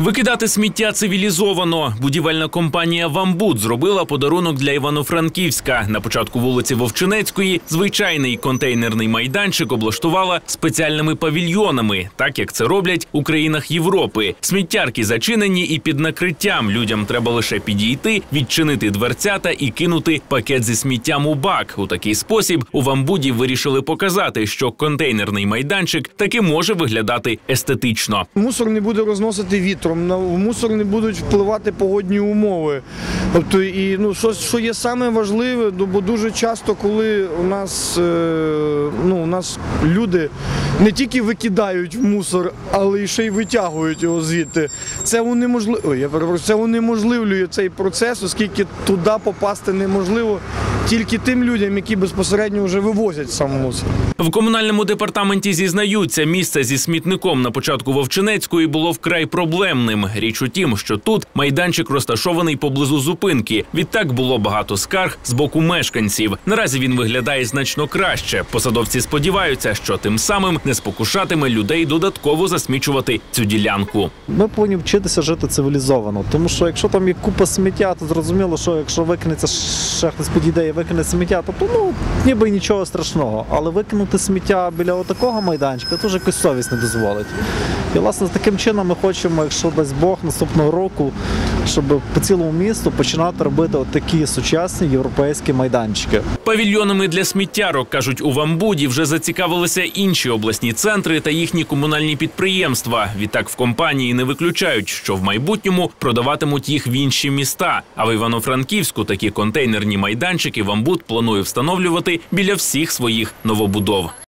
Викидати сміття цивілізовано. Будівельна компанія Вамбут зробила подарунок для Івано-Франківська. На початку вулиці Вовчинецької звичайний контейнерний майданчик облаштувала спеціальними павільйонами, так як це роблять у країнах Європи. Сміттярки зачинені і під накриттям. Людям треба лише підійти, відчинити дверцята і кинути пакет зі сміттям у бак. У такий спосіб у Вамбуді вирішили показати, що контейнерний майданчик таки може виглядати естетично. Мусор не буде розносити в мусор не будуть впливати погодні умови. Тобто, і ну що, що є саме важливе, ну, бо дуже часто, коли у нас е, ну, у нас люди не тільки викидають мусор, але й ще й витягують його звідти. Це унеможливо. Я перепрошую, це унеможливлює цей процес, оскільки туди попасти неможливо тільки тим людям, які безпосередньо вже вивозять сам мусор. В комунальному департаменті зізнаються, місце зі смітником на початку Вовчинецької було вкрай проблемним. Річ у тім, що тут майданчик розташований поблизу зупинки. Відтак було багато скарг з боку мешканців. Наразі він виглядає значно краще. Посадовці сподіваються, що тим самим не спокушатиме людей додатково засмічувати цю ділянку. Ми повинні вчитися жити цивілізовано, тому що якщо там є купа сміття, то зрозуміло, що якщо викинеться ще хтось підійде і викине сміття, то, ну ніби нічого страшного. Але викинути сміття біля отакого майданчика то вже якось совість не дозволить. І власне таким чином ми хочемо, якщо дасть Бог наступного року, щоб по цілому місту починати робити такі сучасні європейські майданчики. Павільйонами для сміттярок кажуть у Вамбуді вже зацікавилися інші обласні центри та їхні комунальні підприємства. Відтак в компанії не виключають, що в майбутньому продаватимуть їх в інші міста. А в Івано-Франківську такі контейнерні майданчики Вамбуд планує встановлювати біля всіх своїх новобудов.